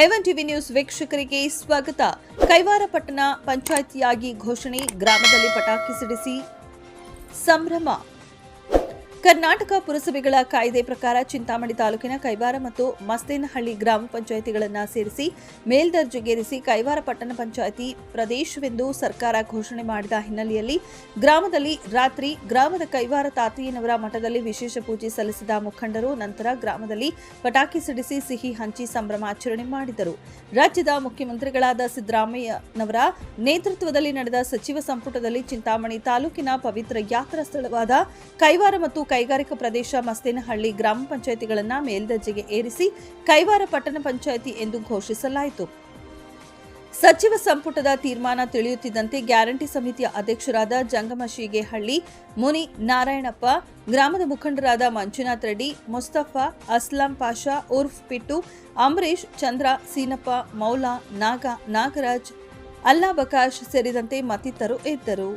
ಎವನ್ TV news ವೀಕ್ಷಕರಿಗೆ ಸ್ವಾಗತ. ಕೈವಾರ ಪಟ್ಟಣ ಪಂಚಾಯಿತಿಯಾಗಿ ಘೋಷಣೆ ಗ್ರಾಮದಲ್ಲಿ ಪಟಾಕಿ ಸಿಡಿಸಿ ಸಂಭ್ರಮ. ಕರ್ನಾಟಕ ಪುರಸಭೆಗಳ ಕಾಯ್ದೆ ಪ್ರಕಾರ ಚಿಂತಾಮಣಿ ತಾಲೂಕಿನ ಕೈವಾರ ಮತ್ತು ಮಸ್ತೇನಹಳ್ಳಿ ಗ್ರಾಮ ಪಂಚಾಯಿತಿಗಳನ್ನು ಸೇರಿಸಿ ಮೇಲ್ದರ್ಜೆಗೇರಿಸಿ ಕೈವಾರ ಪಟ್ಟಣ ಪಂಚಾಯಿತಿ ಪ್ರದೇಶವೆಂದು ಸರ್ಕಾರ ಘೋಷಣೆ ಮಾಡಿದ ಹಿನ್ನೆಲೆಯಲ್ಲಿ ಗ್ರಾಮದಲ್ಲಿ ರಾತ್ರಿ ಗ್ರಾಮದ ಕೈವಾರ ತಾತಯ್ಯನವರ ಮಠದಲ್ಲಿ ವಿಶೇಷ ಪೂಜೆ ಸಲ್ಲಿಸಿದ ಮುಖಂಡರು, ನಂತರ ಗ್ರಾಮದಲ್ಲಿ ಪಟಾಕಿ ಸಿಡಿಸಿ ಸಿಹಿ ಹಂಚಿ ಸಂಭ್ರಮಾಚರಣೆ ಮಾಡಿದರು. ರಾಜ್ಯದ ಮುಖ್ಯಮಂತ್ರಿಗಳಾದ ಸಿದ್ದರಾಮಯ್ಯನವರ ನೇತೃತ್ವದಲ್ಲಿ ನಡೆದ ಸಚಿವ ಸಂಪುಟದಲ್ಲಿ ಚಿಂತಾಮಣಿ ತಾಲೂಕಿನ ಪವಿತ್ರ ಯಾತ್ರಾ ಸ್ಥಳವಾದ ಕೈವಾರ ಮತ್ತು ಕೈಗಾರಿಕಾ ಪ್ರದೇಶ ಮಸ್ತೇನಹಳ್ಳಿ ಗ್ರಾಮ ಪಂಚಾಯಿತಿಗಳನ್ನು ಮೇಲ್ದರ್ಜೆಗೆ ಏರಿಸಿ ಕೈವಾರ ಪಟ್ಟಣ ಪಂಚಾಯಿತಿ ಎಂದು ಘೋಷಿಸಲಾಯಿತು. ಸಚಿವ ಸಂಪುಟದ ತೀರ್ಮಾನ ತಿಳಿಯುತ್ತಿದ್ದಂತೆ ಗ್ಯಾರಂಟಿ ಸಮಿತಿಯ ಅಧ್ಯಕ್ಷರಾದ ಜಂಗಮ ಶೀಗೇಹಳ್ಳಿ, ಮುನಿ ನಾರಾಯಣಪ್ಪ, ಗ್ರಾಮದ ಮುಖಂಡರಾದ ಮಂಜುನಾಥ್ ರೆಡ್ಡಿ, ಮುಸ್ತಫಾ ಅಸ್ಲಾಂ ಪಾಷಾ, ಉರ್ಫ್ ಪಿಟ್ಟು ಅಂಬರೀಶ್ ಚಂದ್ರ, ಸೀನಪ್ಪ, ಮೌಲಾ, ನಾಗ, ನಾಗರಾಜ್, ಅಲ್ಲಾ ಬಕಾಶ್ ಸೇರಿದಂತೆ ಮತ್ತಿತರರು ಇದ್ದರು.